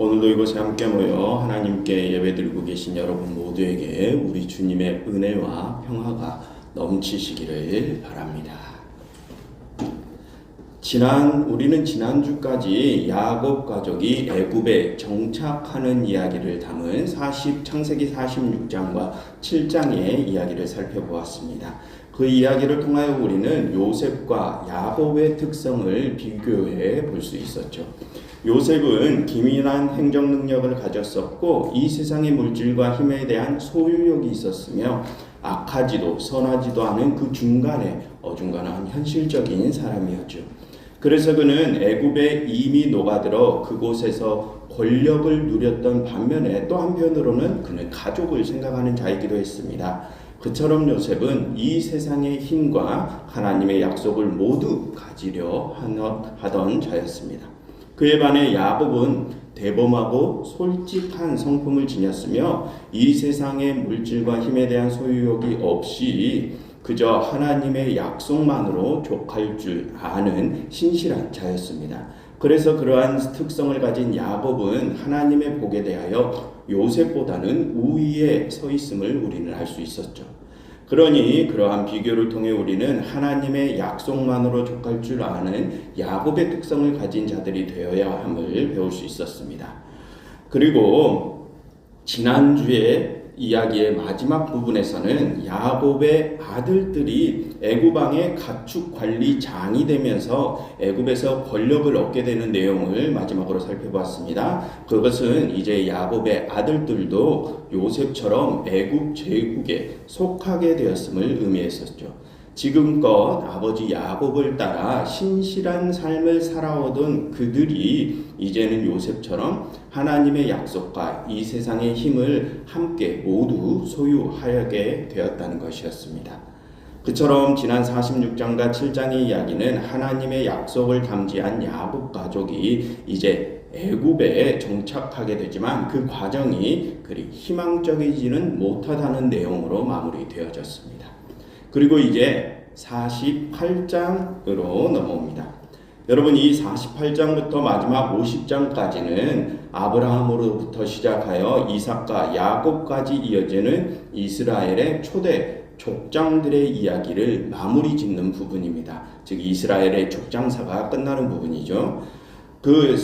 오늘도 이곳에 함께 모여 하나님께 예배드리고 계신 여러분 모두에게 우리 주님의 은혜와 평화가 넘치시기를 바랍니다. 지난 우리는 지난주까지 야곱 가족이 애굽에 정착하는 이야기를 담은 40 창세기 46장과 7장의 이야기를 살펴보았습니다. 그 이야기를 통하여 우리는 요셉과 야곱의 특성을 비교해 볼 수 있었죠. 요셉은 기민한 행정 능력을 가졌었고 이 세상의 물질과 힘에 대한 소유욕이 있었으며 악하지도 선하지도 않은 그 중간에 어중간한 현실적인 사람이었죠. 그래서 그는 애굽에 이미 녹아들어 그곳에서 권력을 누렸던 반면에 또 한편으로는 그는 가족을 생각하는 자이기도 했습니다. 그처럼 요셉은 이 세상의 힘과 하나님의 약속을 모두 가지려 하던 자였습니다. 그에 반해 야곱은 대범하고 솔직한 성품을 지녔으며 이 세상의 물질과 힘에 대한 소유욕이 없이 그저 하나님의 약속만으로 족할 줄 아는 신실한 자였습니다. 그래서 그러한 특성을 가진 야곱은 하나님의 복에 대하여 요셉보다는 우위에 서 있음을 우리는 알 수 있었죠. 그러니 그러한 비교를 통해 우리는 하나님의 약속만으로 족할 줄 아는 야곱의 특성을 가진 자들이 되어야 함을 배울 수 있었습니다. 그리고 지난주에 이야기의 마지막 부분에서는 야곱의 아들들이 애굽왕의 가축 관리장이 되면서 애굽에서 권력을 얻게 되는 내용을 마지막으로 살펴봤습니다. 그것은 이제 야곱의 아들들도 요셉처럼 애굽 제국에 속하게 되었음을 의미했었죠. 지금껏 아버지 야곱을 따라 신실한 삶을 살아오던 그들이 이제는 요셉처럼 하나님의 약속과 이 세상의 힘을 함께 모두 소유하게 되었다는 것이었습니다. 그처럼 지난 46장과 7장의 이야기는 하나님의 약속을 담지한 야곱 가족이 이제 애굽에 정착하게 되지만 그 과정이 그리 희망적이지는 못하다는 내용으로 마무리되어졌습니다. 그리고 이제 48장으로 넘어옵니다. 여러분 이 48장부터 마지막 50장까지는 아브라함으로부터 시작하여 이삭과 야곱까지 이어지는 이스라엘의 초대 족장들의 이야기를 마무리 짓는 부분입니다. 즉 이스라엘의 족장사가 끝나는 부분이죠. 그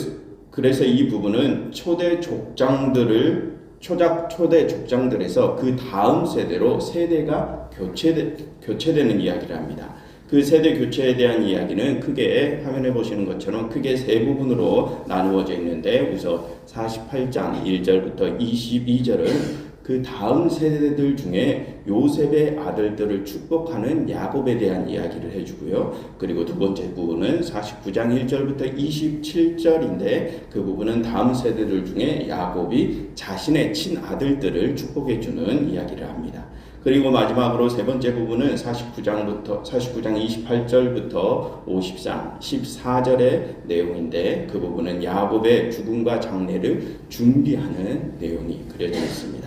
그래서 이 부분은 초대 족장들을 초작 초대 족장들에서 그 다음 세대로 세대가 교체되, 교체되는 이야기를 합니다. 그 세대 교체에 대한 이야기는 크게 화면에 보시는 것처럼 크게 세 부분으로 나누어져 있는데 우선 48장 1절부터 22절은 그 다음 세대들 중에 요셉의 아들들을 축복하는 야곱에 대한 이야기를 해주고요. 그리고 두 번째 부분은 49장 1절부터 27절인데 그 부분은 다음 세대들 중에 야곱이 자신의 친아들들을 축복해주는 이야기를 합니다. 그리고 마지막으로 세 번째 부분은 49장부터 49장 28절부터 50장 14절의 내용인데 그 부분은 야곱의 죽음과 장례를 준비하는 내용이 그려져 있습니다.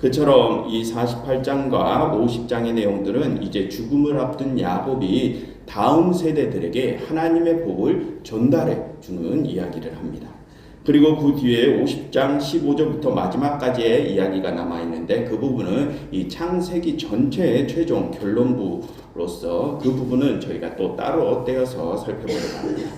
그처럼 이 48장과 50장의 내용들은 이제 죽음을 앞둔 야곱이 다음 세대들에게 하나님의 복을 전달해 주는 이야기를 합니다. 그리고 그 뒤에 50장 15절부터 마지막까지의 이야기가 남아 있는데 그 부분은 이 창세기 전체의 최종 결론부로서 그 부분은 저희가 또 따로 떼어서 살펴보려고 합니다.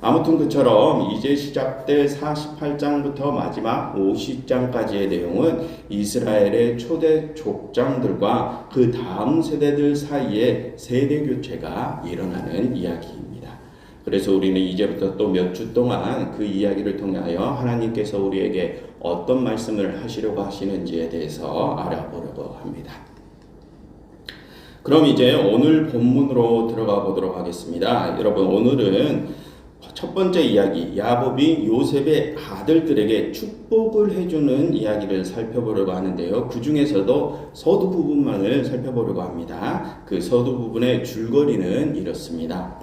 아무튼 그처럼 이제 시작될 48장부터 마지막 50장까지의 내용은 이스라엘의 초대 족장들과 그 다음 세대들 사이에 세대 교체가 일어나는 이야기입니다. 그래서 우리는 이제부터 또 몇 주 동안 그 이야기를 통하여 하나님께서 우리에게 어떤 말씀을 하시려고 하시는지에 대해서 알아보려고 합니다. 그럼 이제 오늘 본문으로 들어가 보도록 하겠습니다. 여러분 오늘은 첫 번째 이야기 야곱이 요셉의 아들들에게 축복을 해주는 이야기를 살펴보려고 하는데요. 그 중에서도 서두 부분만을 살펴보려고 합니다. 그 서두 부분의 줄거리는 이렇습니다.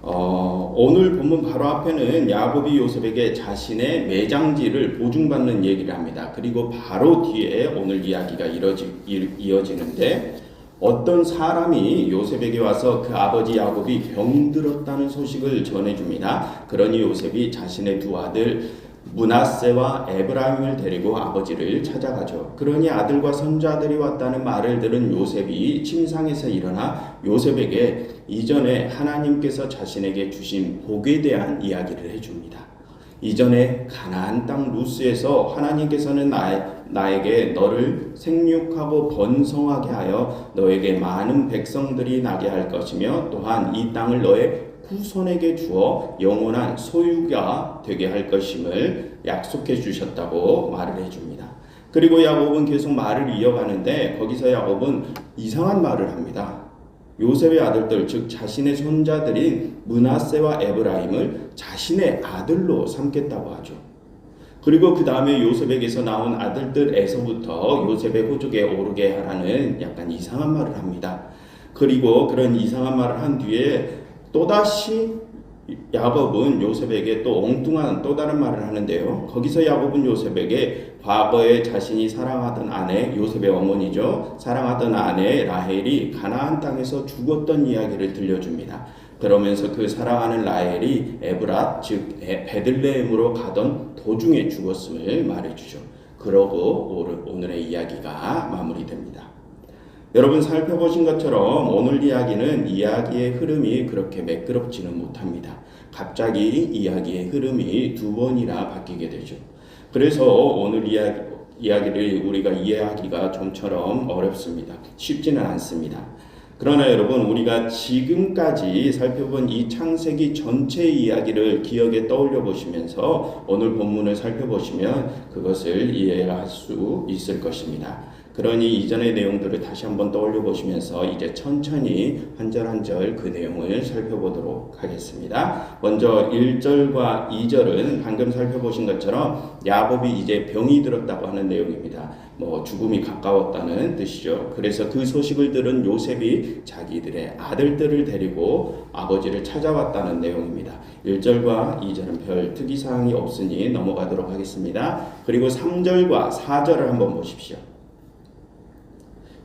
어, 오늘 본문 바로 앞에는 야곱이 요셉에게 자신의 매장지를 보증받는 얘기를 합니다. 그리고 바로 뒤에 오늘 이야기가 이어지, 이어지는데 어떤 사람이 요셉에게 와서 그 아버지 야곱이 병들었다는 소식을 전해줍니다. 그러니 요셉이 자신의 두 아들 문하세와 에브라임을 데리고 아버지를 찾아가죠. 그러니 아들과 손자들이 왔다는 말을 들은 요셉이 침상에서 일어나 요셉에게 이전에 하나님께서 자신에게 주신 복에 대한 이야기를 해줍니다. 이전에 가나안 땅 루스에서 하나님께서는 나, 나에게 너를 생육하고 번성하게 하여 너에게 많은 백성들이 나게 할 것이며 또한 이 땅을 너의 후손에게 주어 영원한 소유가 되게 할 것임을 약속해 주셨다고 말을 해줍니다. 그리고 야곱은 계속 말을 이어가는데 거기서 야곱은 이상한 말을 합니다. 요셉의 아들들 즉 자신의 손자들인 문하세와 에브라임을 자신의 아들로 삼겠다고 하죠. 그리고 그 다음에 요셉에게서 나온 아들들에서부터 요셉의 호족에 오르게 하라는 약간 이상한 말을 합니다. 그리고 그런 이상한 말을 한 뒤에 또다시 야곱은 요셉에게 또 엉뚱한 또 다른 말을 하는데요. 거기서 야곱은 요셉에게 과거에 자신이 사랑하던 아내 요셉의 어머니죠. 사랑하던 아내 라헬이 가나안 땅에서 죽었던 이야기를 들려줍니다. 그러면서 그 사랑하는 라헬이 에브랏 즉 베들레헴으로 가던 도중에 죽었음을 말해주죠. 그러고 오늘의 이야기가 마무리됩니다. 여러분 살펴보신 것처럼 오늘 이야기는 이야기의 흐름이 그렇게 매끄럽지는 못합니다. 갑자기 이야기의 흐름이 두 번이나 바뀌게 되죠. 그래서 오늘 이야기, 이야기를 우리가 이해하기가 좀처럼 어렵습니다. 쉽지는 않습니다. 그러나 여러분 우리가 지금까지 살펴본 이 창세기 전체 이야기를 기억에 떠올려 보시면서 오늘 본문을 살펴보시면 그것을 이해할 수 있을 것입니다. 그러니 이전의 내용들을 다시 한번 떠올려 보시면서 이제 천천히 한 절 한 절 그 내용을 살펴보도록 하겠습니다. 먼저 1절과 2절은 방금 살펴보신 것처럼 야곱이 이제 병이 들었다고 하는 내용입니다. 뭐 죽음이 가까웠다는 뜻이죠. 그래서 그 소식을 들은 요셉이 자기들의 아들들을 데리고 아버지를 찾아왔다는 내용입니다. 1절과 2절은 별 특이사항이 없으니 넘어가도록 하겠습니다. 그리고 3절과 4절을 한번 보십시오.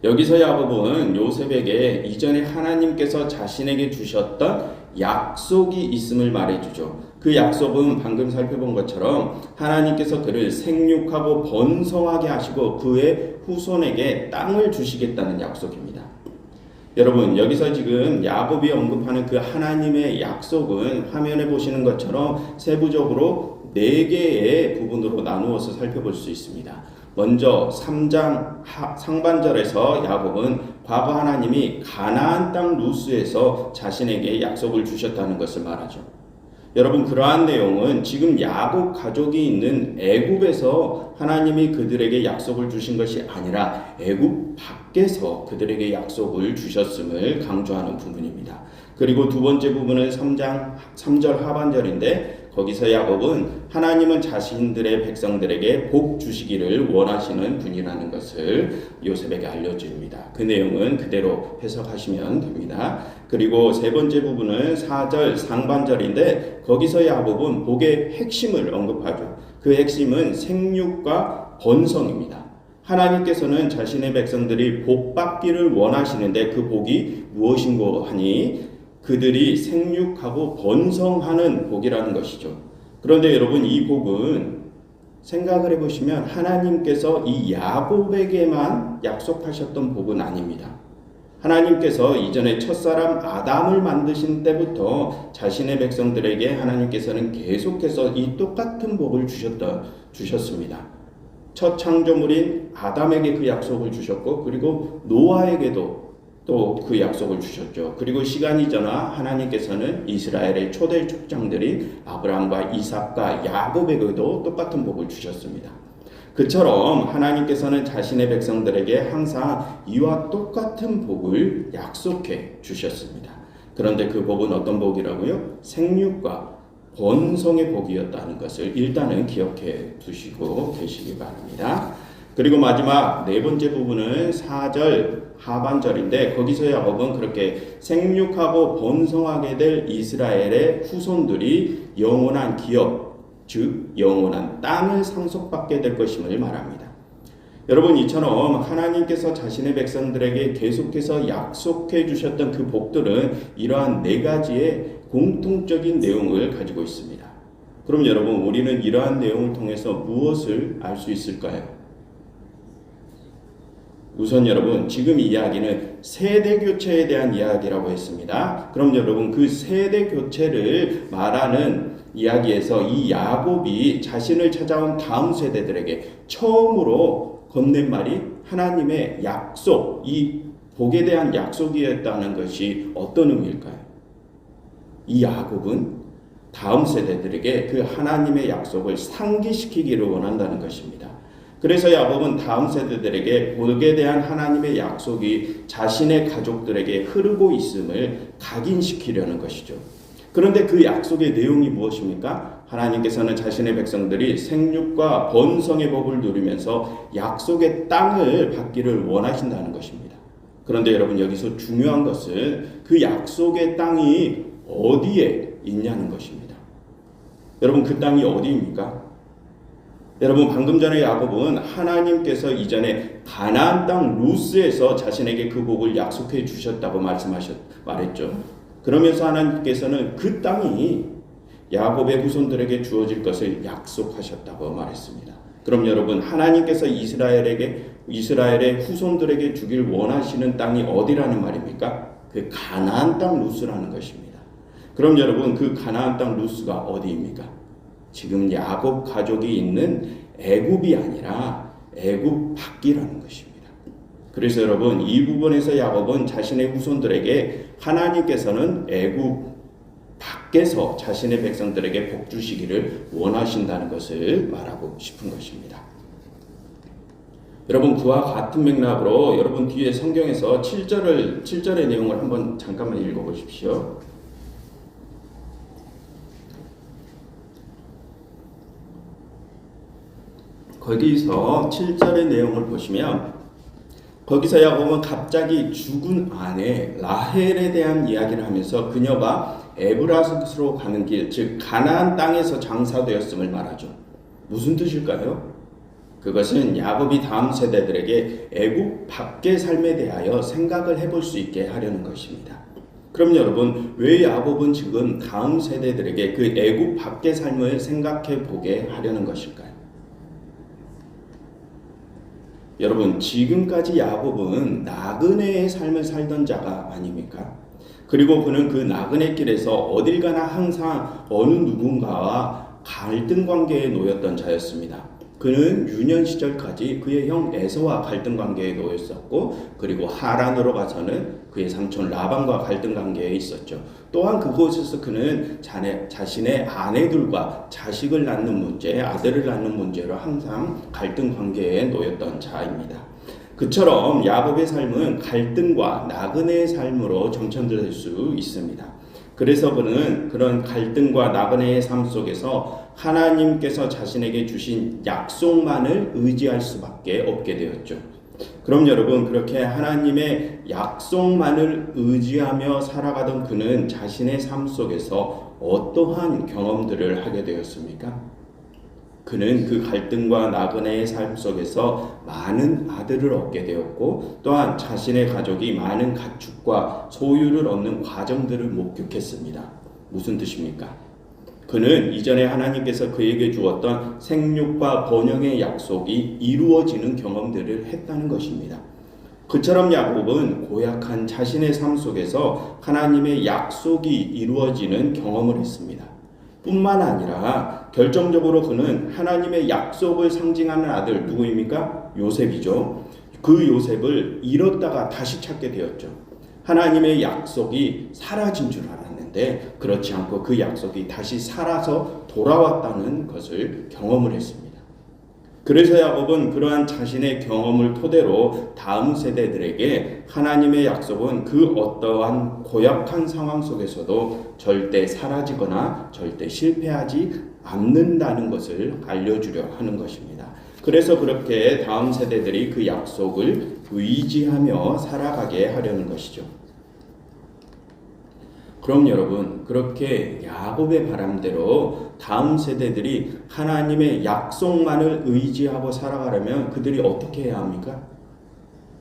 여기서 야곱은 요셉에게 이전에 하나님께서 자신에게 주셨던 약속이 있음을 말해주죠. 그 약속은 방금 살펴본 것처럼 하나님께서 그를 생육하고 번성하게 하시고 그의 후손에게 땅을 주시겠다는 약속입니다. 여러분 여기서 지금 야곱이 언급하는 그 하나님의 약속은 화면에 보시는 것처럼 세부적으로 네 개의 부분으로 나누어서 살펴볼 수 있습니다. 먼저 3장 상반절에서 야곱은 과거 하나님이 가나안 땅 루스에서 자신에게 약속을 주셨다는 것을 말하죠. 여러분 그러한 내용은 지금 야곱 가족이 있는 애굽에서 하나님이 그들에게 약속을 주신 것이 아니라 애굽 밖에서 그들에게 약속을 주셨음을 강조하는 부분입니다. 그리고 두 번째 부분은 3장 3절 하반절인데 거기서 야곱은 하나님은 자신들의 백성들에게 복 주시기를 원하시는 분이라는 것을 요셉에게 알려줍니다. 그 내용은 그대로 해석하시면 됩니다. 그리고 세 번째 부분은 4절 상반절인데 거기서 야곱은 복의 핵심을 언급하죠. 그 핵심은 생육과 번성입니다. 하나님께서는 자신의 백성들이 복 받기를 원하시는데 그 복이 무엇인고 하니 그들이 생육하고 번성하는 복이라는 것이죠. 그런데 여러분 이 복은 생각을 해보시면 하나님께서 이 야곱에게만 약속하셨던 복은 아닙니다. 하나님께서 이전에 첫사람 아담을 만드신 때부터 자신의 백성들에게 하나님께서는 계속해서 이 똑같은 복을 주셨다, 주셨습니다. 첫 창조물인 아담에게 그 약속을 주셨고, 그리고 노아에게도 또 그 약속을 주셨죠. 그리고 시간이 지나 하나님께서는 이스라엘의 초대 족장들인 아브라함과 이삭과 야곱에게도 똑같은 복을 주셨습니다. 그처럼 하나님께서는 자신의 백성들에게 항상 이와 똑같은 복을 약속해 주셨습니다. 그런데 그 복은 어떤 복이라고요? 생육과 번성의 복이었다는 것을 일단은 기억해 두시고 계시기 바랍니다. 그리고 마지막 네 번째 부분은 4절 하반절인데 거기서 야곱은 그렇게 생육하고 번성하게 될 이스라엘의 후손들이 영원한 기업, 즉 영원한 땅을 상속받게 될 것임을 말합니다. 여러분 이처럼 하나님께서 자신의 백성들에게 계속해서 약속해 주셨던 그 복들은 이러한 네 가지의 공통적인 내용을 가지고 있습니다. 그럼 여러분 우리는 이러한 내용을 통해서 무엇을 알 수 있을까요? 우선 여러분 지금 이야기는 세대 교체에 대한 이야기라고 했습니다. 그럼 여러분 그 세대 교체를 말하는 이야기에서 이 야곱이 자신을 찾아온 다음 세대들에게 처음으로 건넨 말이 하나님의 약속, 이 복에 대한 약속이었다는 것이 어떤 의미일까요? 이 야곱은 다음 세대들에게 그 하나님의 약속을 상기시키기를 원한다는 것입니다. 그래서 야곱은 다음 세대들에게 복에 대한 하나님의 약속이 자신의 가족들에게 흐르고 있음을 각인시키려는 것이죠. 그런데 그 약속의 내용이 무엇입니까? 하나님께서는 자신의 백성들이 생육과 번성의 복을 누리면서 약속의 땅을 받기를 원하신다는 것입니다. 그런데 여러분 여기서 중요한 것은 그 약속의 땅이 어디에 있냐는 것입니다. 여러분 그 땅이 어디입니까? 여러분 방금 전에 야곱은 하나님께서 이전에 가나안 땅 루스에서 자신에게 그 복을 약속해 주셨다고 말씀하셨 말했죠. 그러면서 하나님께서는 그 땅이 야곱의 후손들에게 주어질 것을 약속하셨다고 말했습니다. 그럼 여러분 하나님께서 이스라엘에게 이스라엘의 후손들에게 주길 원하시는 땅이 어디라는 말입니까? 그 가나안 땅 루스라는 것입니다. 그럼 여러분 그 가나안 땅 루스가 어디입니까? 지금 야곱 가족이 있는 애굽이 아니라 애굽 밖이라는 것입니다. 그래서 여러분 이 부분에서 야곱은 자신의 후손들에게 하나님께서는 애굽 밖에서 자신의 백성들에게 복 주시기를 원하신다는 것을 말하고 싶은 것입니다. 여러분 그와 같은 맥락으로 여러분 뒤에 성경에서 7절을 7절의 내용을 한번 잠깐만 읽어 보십시오. 거기서 7절의 내용을 보시면 거기서 야곱은 갑자기 죽은 아내 라헬에 대한 이야기를 하면서 그녀가 에브라스로 가는 길, 즉 가나안 땅에서 장사되었음을 말하죠. 무슨 뜻일까요? 그것은 야곱이 다음 세대들에게 애굽 밖의 삶에 대하여 생각을 해볼 수 있게 하려는 것입니다. 그럼 여러분 왜 야곱은 지금 다음 세대들에게 그 애굽 밖의 삶을 생각해 보게 하려는 것일까요? 여러분 지금까지 야곱은 나그네의 삶을 살던 자가 아닙니까? 그리고 그는 그 나그네 길에서 어딜 가나 항상 어느 누군가와 갈등 관계에 놓였던 자였습니다. 그는 유년 시절까지 그의 형 에서와 갈등 관계에 놓였었고 그리고 하란으로 가서는 그의 삼촌 라반과 갈등 관계에 있었죠. 또한 그곳에서 그는 자네, 자신의 아내들과 자식을 낳는 문제, 아들을 낳는 문제로 항상 갈등 관계에 놓였던 자입니다. 그처럼 야곱의 삶은 갈등과 나그네의 삶으로 정천될 수 있습니다. 그래서 그는 그런 갈등과 나그네의 삶 속에서 하나님께서 자신에게 주신 약속만을 의지할 수밖에 없게 되었죠. 그럼 여러분 그렇게 하나님의 약속만을 의지하며 살아가던 그는 자신의 삶 속에서 어떠한 경험들을 하게 되었습니까? 그는 그 갈등과 나그네의 삶 속에서 많은 아들을 얻게 되었고 또한 자신의 가족이 많은 가축과 소유를 얻는 과정들을 목격했습니다. 무슨 뜻입니까? 그는 이전에 하나님께서 그에게 주었던 생육과 번영의 약속이 이루어지는 경험들을 했다는 것입니다. 그처럼 야곱은 고약한 자신의 삶 속에서 하나님의 약속이 이루어지는 경험을 했습니다. 뿐만 아니라 결정적으로 그는 하나님의 약속을 상징하는 아들 누구입니까? 요셉이죠. 그 요셉을 잃었다가 다시 찾게 되었죠. 하나님의 약속이 사라진 줄 알았는데 그렇지 않고 그 약속이 다시 살아서 돌아왔다는 것을 경험을 했습니다. 그래서 야곱은 그러한 자신의 경험을 토대로 다음 세대들에게 하나님의 약속은 그 어떠한 고약한 상황 속에서도 절대 사라지거나 절대 실패하지 않는다는 것을 알려주려 하는 것입니다. 그래서 그렇게 다음 세대들이 그 약속을 의지하며 살아가게 하려는 것이죠. 그럼 여러분 그렇게 야곱의 바람대로 다음 세대들이 하나님의 약속만을 의지하고 살아가려면 그들이 어떻게 해야 합니까?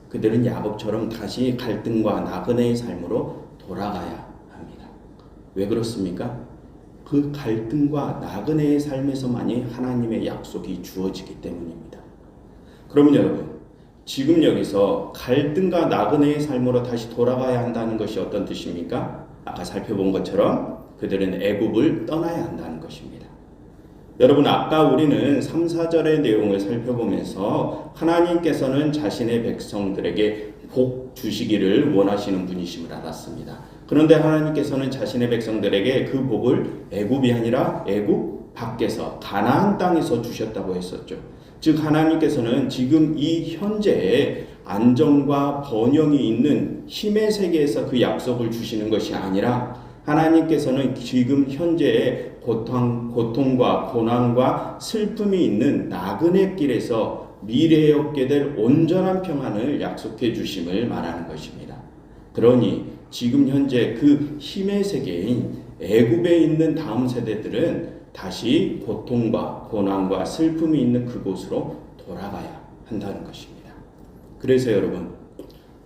그들은 야곱처럼 다시 갈등과 나그네의 삶으로 돌아가야 합니다. 왜 그렇습니까? 그 갈등과 나그네의 삶에서만이 하나님의 약속이 주어지기 때문입니다. 그러면 여러분, 지금 여기서 갈등과 나그네의 삶으로 다시 돌아가야 한다는 것이 어떤 뜻입니까? 아까 살펴본 것처럼 그들은 애굽을 떠나야 한다는 것입니다. 여러분 아까 우리는 3, 4절의 내용을 살펴보면서 하나님께서는 자신의 백성들에게 복 주시기를 원하시는 분이심을 알았습니다. 그런데 하나님께서는 자신의 백성들에게 그 복을 애굽이 아니라 애굽 밖에서 가나안 땅에서 주셨다고 했었죠. 즉 하나님께서는 지금 이 현재의 안정과 번영이 있는 힘의 세계에서 그 약속을 주시는 것이 아니라 하나님께서는 지금 현재의 고통, 고통과 고난과 슬픔이 있는 나그네 길에서 미래에 얻게 될 온전한 평안을 약속해 주심을 말하는 것입니다. 그러니 지금 현재 그 힘의 세계인 애굽에 있는 다음 세대들은 다시 고통과 고난과 슬픔이 있는 그곳으로 돌아가야 한다는 것입니다. 그래서 여러분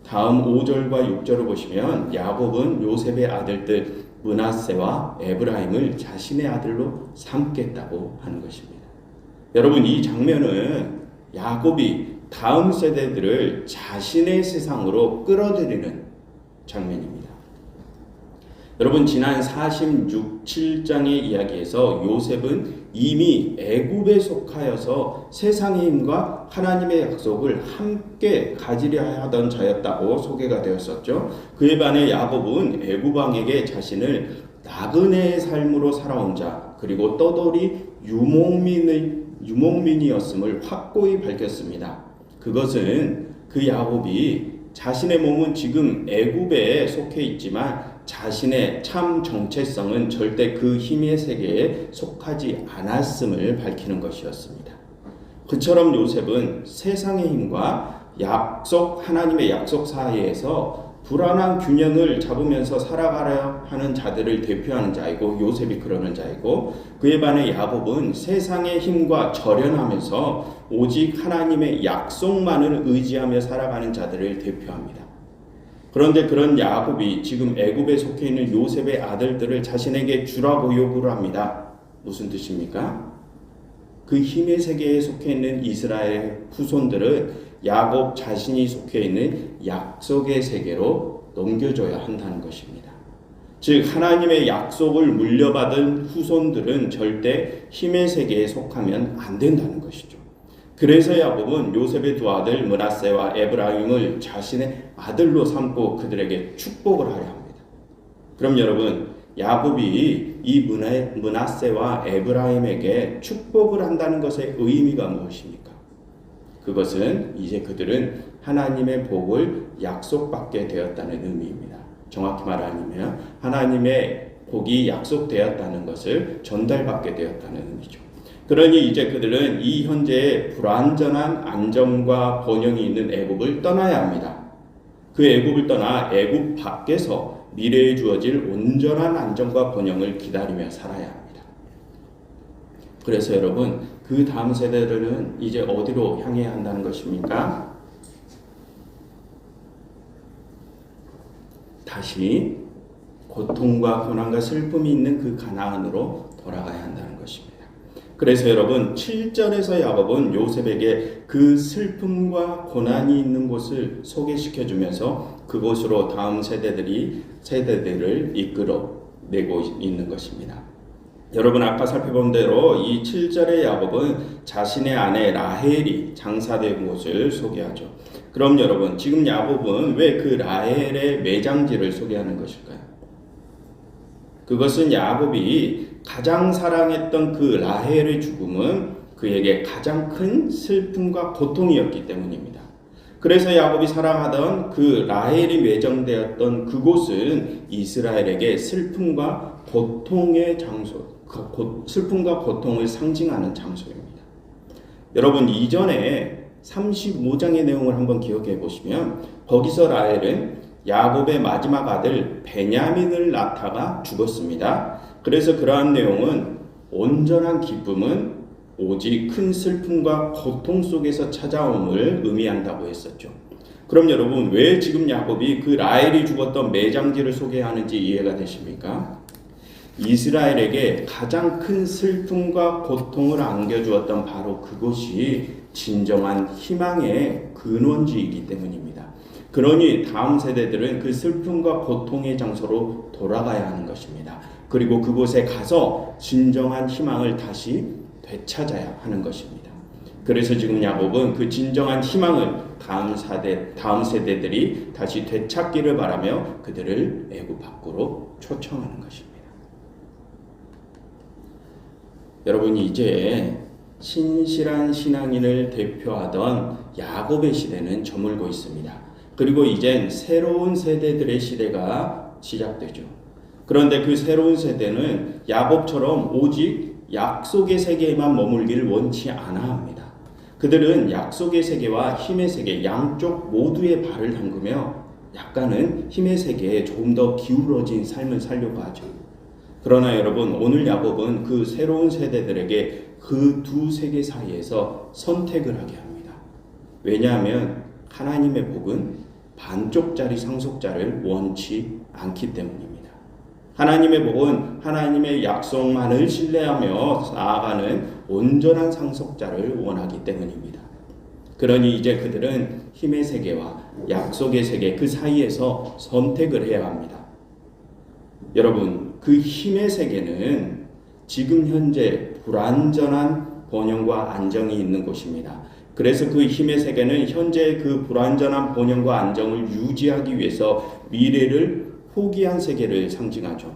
다음 5절과 6절을 보시면 야곱은 요셉의 아들들 문하세와 에브라임을 자신의 아들로 삼겠다고 하는 것입니다. 여러분 이 장면은 야곱이 다음 세대들을 자신의 세상으로 끌어들이는 장면입니다. 여러분 지난 46, 7장의 이야기에서 요셉은 이미 애굽에 속하여서 세상의 힘과 하나님의 약속을 함께 가지려 하던 자였다고 소개가 되었었죠. 그에 반해 야곱은 애굽 왕에게 자신을 나그네의 삶으로 살아온 자 그리고 떠돌이 유목민의 유목민이었음을 확고히 밝혔습니다. 그것은 그 야곱이 자신의 몸은 지금 애굽에 속해 있지만 자신의 참 정체성은 절대 그 힘의 세계에 속하지 않았음을 밝히는 것이었습니다. 그처럼 요셉은 세상의 힘과 약속 하나님의 약속 사이에서 불안한 균형을 잡으면서 살아가려 하는 자들을 대표하는 자이고 요셉이 그러는 자이고 그에 반해 야곱은 세상의 힘과 절연하면서 오직 하나님의 약속만을 의지하며 살아가는 자들을 대표합니다. 그런데 그런 야곱이 지금 애굽에 속해 있는 요셉의 아들들을 자신에게 주라고 요구를 합니다. 무슨 뜻입니까? 그 힘의 세계에 속해 있는 이스라엘 후손들은 야곱 자신이 속해 있는 약속의 세계로 넘겨줘야 한다는 것입니다. 즉 하나님의 약속을 물려받은 후손들은 절대 힘의 세계에 속하면 안 된다는 것이죠. 그래서 야곱은 요셉의 두 아들 문하세와 에브라임을 자신의 아들로 삼고 그들에게 축복을 하려 합니다. 그럼 여러분 야곱이 이 문하세와 에브라임에게 축복을 한다는 것의 의미가 무엇입니까? 그것은 이제 그들은 하나님의 복을 약속받게 되었다는 의미입니다. 정확히 말하면 하나님의 복이 약속되었다는 것을 전달받게 되었다는 의미죠. 그러니 이제 그들은 이 현재의 불완전한 안정과 번영이 있는 애굽을 떠나야 합니다. 그 애굽을 떠나 애굽 밖에서 미래에 주어질 온전한 안정과 번영을 기다리며 살아야 합니다. 그래서 여러분 그 다음 세대들은 이제 어디로 향해야 한다는 것입니까? 다시 고통과 고난과 슬픔이 있는 그 가나안으로 돌아가야 한다는. 그래서 여러분 7절에서 야곱은 요셉에게 그 슬픔과 고난이 있는 곳을 소개시켜 주면서 그곳으로 다음 세대들이 세대들을 이끌어 내고 있는 것입니다. 여러분 아까 살펴본 대로 이 7절의 야곱은 자신의 아내 라헬이 장사된 곳을 소개하죠. 그럼 여러분 지금 야곱은 왜 그 라헬의 매장지를 소개하는 것일까요? 그것은 야곱이 가장 사랑했던 그 라헬의 죽음은 그에게 가장 큰 슬픔과 고통이었기 때문입니다. 그래서 야곱이 사랑하던 그 라헬이 매정되었던 그곳은 이스라엘에게 슬픔과 고통의 장소, 그 슬픔과 고통을 상징하는 장소입니다. 여러분 이전에 35장의 내용을 한번 기억해 보시면 거기서 라헬은 야곱의 마지막 아들 베냐민을 낳다가 죽었습니다. 그래서 그러한 내용은 온전한 기쁨은 오직 큰 슬픔과 고통 속에서 찾아옴을 의미한다고 했었죠. 그럼 여러분 왜 지금 야곱이 그 라헬이 죽었던 매장지를 소개하는지 이해가 되십니까? 이스라엘에게 가장 큰 슬픔과 고통을 안겨주었던 바로 그곳이 진정한 희망의 근원지이기 때문입니다. 그러니 다음 세대들은 그 슬픔과 고통의 장소로 돌아가야 하는 것입니다. 그리고 그곳에 가서 진정한 희망을 다시 되찾아야 하는 것입니다. 그래서 지금 야곱은 그 진정한 희망을 다음 세대 다음 세대들이 다시 되찾기를 바라며 그들을 애굽 밖으로 초청하는 것입니다. 여러분이 이제 신실한 신앙인을 대표하던 야곱의 시대는 저물고 있습니다. 그리고 이젠 새로운 세대들의 시대가 시작되죠. 그런데 그 새로운 세대는 야곱처럼 오직 약속의 세계에만 머물기를 원치 않아 합니다. 그들은 약속의 세계와 힘의 세계 양쪽 모두에 발을 담그며 약간은 힘의 세계에 조금 더 기울어진 삶을 살려고 하죠. 그러나 여러분 오늘 야곱은 그 새로운 세대들에게 그 두 세계 사이에서 선택을 하게 합니다. 왜냐하면 하나님의 복은 반쪽짜리 상속자를 원치 않기 때문입니다. 하나님의 복은 하나님의 약속만을 신뢰하며 나아가는 온전한 상속자를 원하기 때문입니다. 그러니 이제 그들은 힘의 세계와 약속의 세계 그 사이에서 선택을 해야 합니다. 여러분, 그 힘의 세계는 지금 현재 불완전한 번영과 안정이 있는 곳입니다. 그래서 그 힘의 세계는 현재 그 불완전한 번영과 안정을 유지하기 위해서 미래를 포기한 세계를 상징하죠.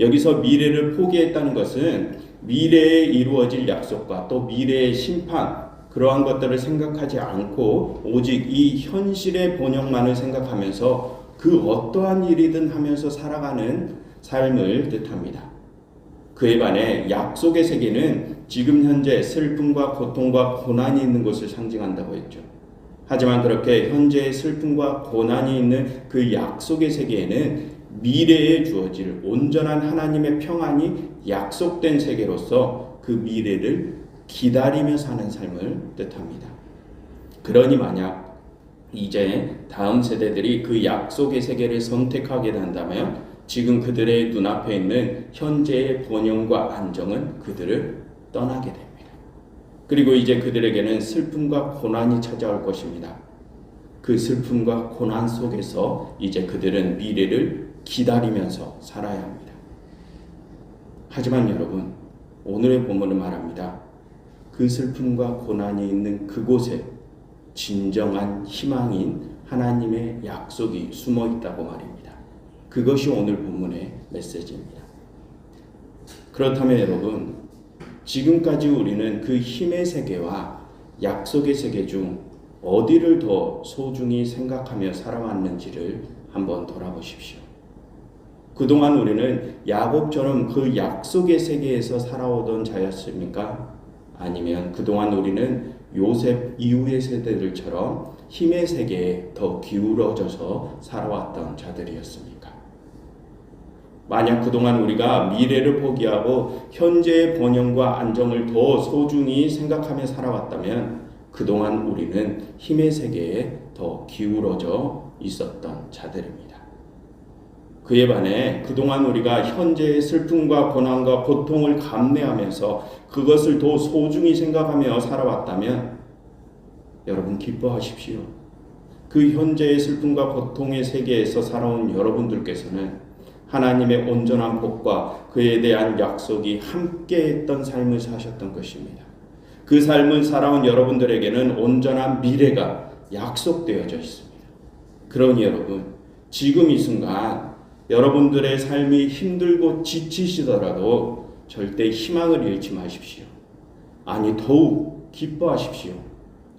여기서 미래를 포기했다는 것은 미래에 이루어질 약속과 또 미래의 심판 그러한 것들을 생각하지 않고 오직 이 현실의 번영만을 생각하면서 그 어떠한 일이든 하면서 살아가는 삶을 뜻합니다. 그에 반해 약속의 세계는 지금 현재 슬픔과 고통과 고난이 있는 것을 상징한다고 했죠. 하지만 그렇게 현재의 슬픔과 고난이 있는 그 약속의 세계에는 미래에 주어질 온전한 하나님의 평안이 약속된 세계로서 그 미래를 기다리며 사는 삶을 뜻합니다. 그러니 만약 이제 다음 세대들이 그 약속의 세계를 선택하게 된다면 지금 그들의 눈앞에 있는 현재의 번영과 안정은 그들을 떠나게 됩니다. 그리고 이제 그들에게는 슬픔과 고난이 찾아올 것입니다. 그 슬픔과 고난 속에서 이제 그들은 미래를 기다리면서 살아야 합니다. 하지만 여러분, 오늘의 본문은 말합니다. 그 슬픔과 고난이 있는 그곳에 진정한 희망인 하나님의 약속이 숨어 있다고 말입니다. 그것이 오늘 본문의 메시지입니다. 그렇다면 여러분, 지금까지 우리는 그 힘의 세계와 약속의 세계 중 어디를 더 소중히 생각하며 살아왔는지를 한번 돌아보십시오. 그동안 우리는 야곱처럼 그 약속의 세계에서 살아오던 자였습니까? 아니면 그동안 우리는 요셉 이후의 세대들처럼 힘의 세계에 더 기울어져서 살아왔던 자들이었습니까? 만약 그동안 우리가 미래를 포기하고 현재의 번영과 안정을 더 소중히 생각하며 살아왔다면 그동안 우리는 힘의 세계에 더 기울어져 있었던 자들입니다. 그에 반해 그동안 우리가 현재의 슬픔과 고난과 고통을 감내하면서 그것을 더 소중히 생각하며 살아왔다면 여러분 기뻐하십시오. 그 현재의 슬픔과 고통의 세계에서 살아온 여러분들께서는 하나님의 온전한 복과 그에 대한 약속이 함께했던 삶을 사셨던 것입니다. 그 삶을 살아온 여러분들에게는 온전한 미래가 약속되어져 있습니다. 그러니 여러분, 지금 이 순간 여러분들의 삶이 힘들고 지치시더라도 절대 희망을 잃지 마십시오. 아니, 더욱 기뻐하십시오.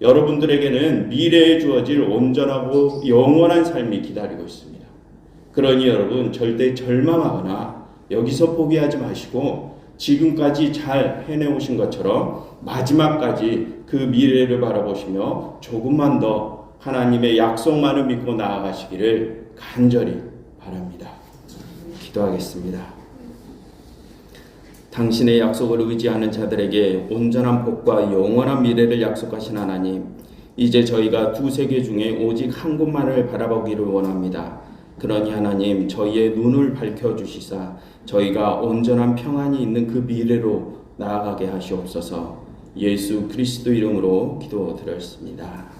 여러분들에게는 미래에 주어질 온전하고 영원한 삶이 기다리고 있습니다. 그러니 여러분, 절대 절망하거나 여기서 포기하지 마시고 지금까지 잘 해내오신 것처럼 마지막까지 그 미래를 바라보시며 조금만 더 하나님의 약속만을 믿고 나아가시기를 간절히 바랍니다. 기도하겠습니다. 당신의 약속을 의지하는 자들에게 온전한 복과 영원한 미래를 약속하신 하나님, 이제 저희가 두 세계 중에 오직 한 곳만을 바라보기를 원합니다. 그러니 하나님 저희의 눈을 밝혀 주시사 저희가 온전한 평안이 있는 그 미래로 나아가게 하시옵소서. 예수 그리스도 이름으로 기도드렸습니다.